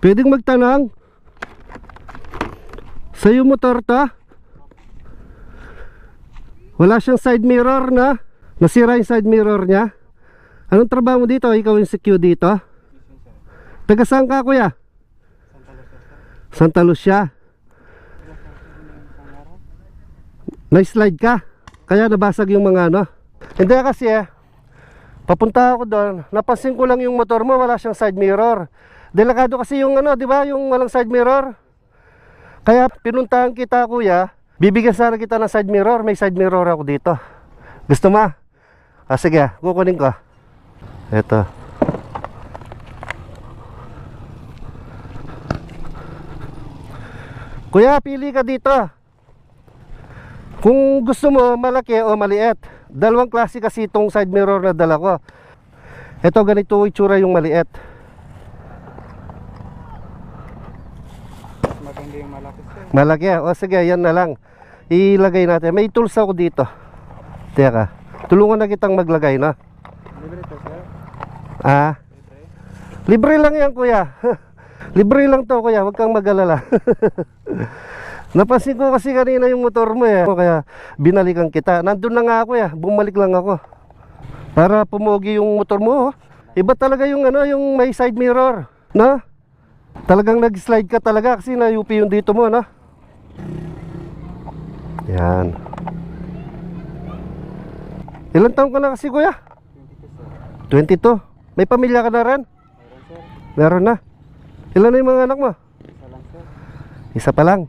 Pwedeng magtanong. Sa'yo motor to? Wala siyang side mirror na? Nasira yung side mirror niya? Anong trabaho mo dito? Ikaw yung secure dito? Taga saan ka kuya? Santa Lucia. Na-slide ka? Kaya nabasag yung mga ano? Hindi kasi eh. Papunta ako doon. Napansin ko lang yung motor mo, wala siyang side mirror. Delikado kasi yung ano, di ba? Yung walang side mirror. Kaya pinuntahan kita kuya. Bibigyan sana kita ng side mirror. May side mirror ako dito. Gusto mo? Ah, sige, kukunin ko. Ito. Kuya, pili ka dito. Kung gusto mo malaki o maliit. Dalawang klase kasi itong side mirror na dala ko. Ito ganito itsura yung maliit. Maganda yung malaki. O sige, yan na lang. Ilagay natin. May tools ako dito. Teka. Tulungan na kitang maglagay, no? Libre to sir. Ah, Libre. libre lang yan, kuya. libre lang to, kuya. Huwag kang mag-alala. Napansin ko kasi kanina yung motor mo eh. Kaya binalikan kita. Nandun na nga ako eh. Bumalik lang ako. Para pumogi yung motor mo. oh. Iba talaga yung ano, yung may side mirror. No? Talagang nag-slide ka talaga kasi na-UP yung dito mo, no? Yan. Ilan taon ka na kasi kuya? 22 sir. 22. May pamilya ka na rin? Meron sir. Meron na. Ilan na yung mga anak mo? Isa lang sir. Isa pa lang.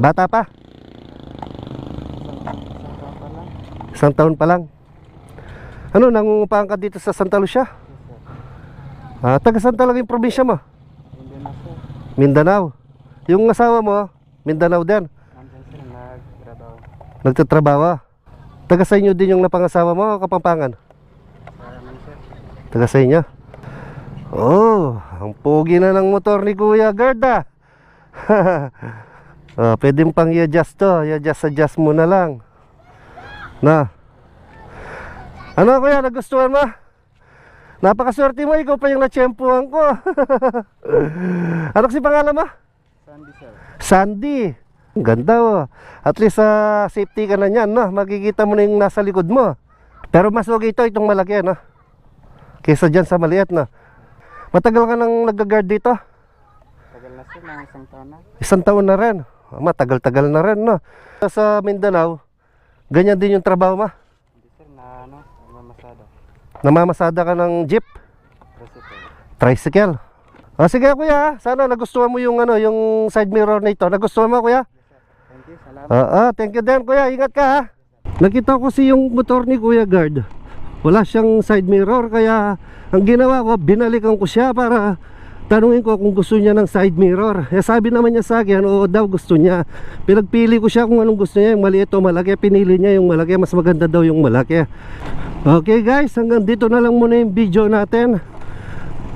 Bata pa. Isang, isang taon pa lang. Isang taon pa lang. Ano, nangungupahan ka dito sa Santa Lucia? Yes sir. Ah, taga saan talaga yung probinsya mo? Hindi na sir. Mindanao. Yung asawa mo, Mindanao din. Nandyan sir nagtrabaho. Nagtatrabaho. Taga sa inyo din yung napangasawa mo o Kapampangan? Taga sa inyo? Oh, ang pogi na ng motor ni Kuya Gerda. oh, pwede mo pang i-adjust to. I-adjust-adjust mo na lang. Na. Ano kuya, nagustuhan mo? Napakaswerte mo, ikaw pa yung natsyempuhan ko. ano kasi pangalan mo? Sandy sir. Sandy. Ganda oh. At least sa safety ka na niyan, no? Makikita mo na yung nasa likod mo. Pero mas okay ito, itong malaki, no? Kesa dyan sa maliit, no? Matagal ka nang nag-guard dito? Tagal na sir. Mga isang taon na. Isang taon na rin. Ah, Matagal-tagal na rin, no? Sa Mindanao, ganyan din yung trabaho mo. Hindi sir na ano. Mamasada. Namamasada ka ng jeep, Tricycle. tricycle. O sige kuya, sana nagustuhan mo yung ano, yung side mirror na ito. Nagustuhan mo kuya? Thank you. Salamat. Oo, thank you din kuya. Ingat ka ha. Nakita ko si yung motor ni Kuya Guard. Wala siyang side mirror kaya ang ginawa ko, binalikan ko siya para tanungin ko kung gusto niya ng side mirror. Eh sabi naman niya sa akin, oo daw gusto niya. Pinagpili ko siya kung anong gusto niya, yung maliit o malaki. Pinili niya yung malaki, mas maganda daw yung malaki. Okay guys, hanggang dito na lang muna yung video natin.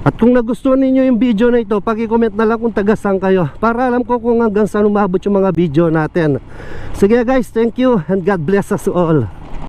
At kung nagustuhan ninyo yung video na ito, paki-comment na lang kung taga saan kayo para alam ko kung hanggang saan umabot yung mga video natin. Sige guys, thank you and God bless us all.